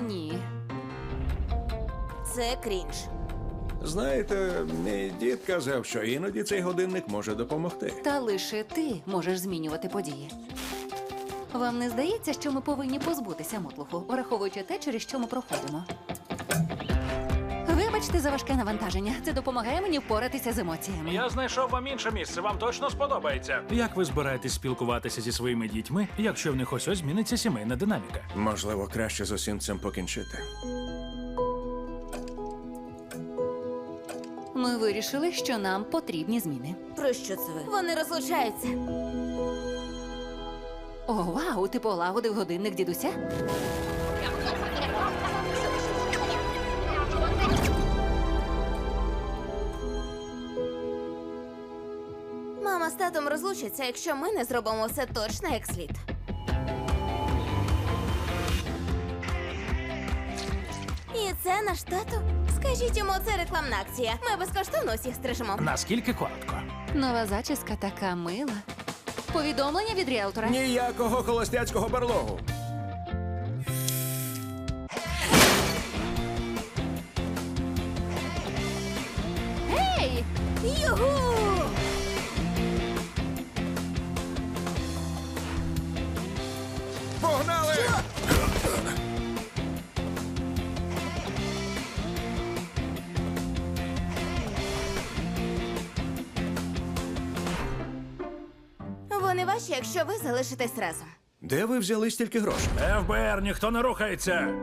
ні. Це крінж. Знаєте, мій дід казав, що іноді цей годинник може допомогти. Та лише ти можеш змінювати події. Вам не здається, що ми повинні позбутися мотлуху, враховуючи те, через що ми проходимо. Вибачте за важке навантаження. Це допомагає мені впоратися з емоціями. Я знайшов вам інше місце, вам точно сподобається. Як ви збираєтесь спілкуватися зі своїми дітьми, якщо в них ось ось зміниться сімейна динаміка? Можливо, краще з усім цим покінчити. Ми вирішили, що нам потрібні зміни. Про що це ви? Вони розлучаються. О, вау, ти полагодив годинник дідуся? З татом розлучаться, якщо ми не зробимо все точно як слід. І це наш тато? Скажіть йому, це рекламна акція. Ми безкоштовно усіх стрижемо. Наскільки коротко? Нова зачіска така мила. Повідомлення від ріелтора. Ніякого холостяцького барлогу. Ей! Югу! Вони ваші, якщо ви залишитесь разом. Де ви взяли стільки грошей? ФБР, ніхто не рухається.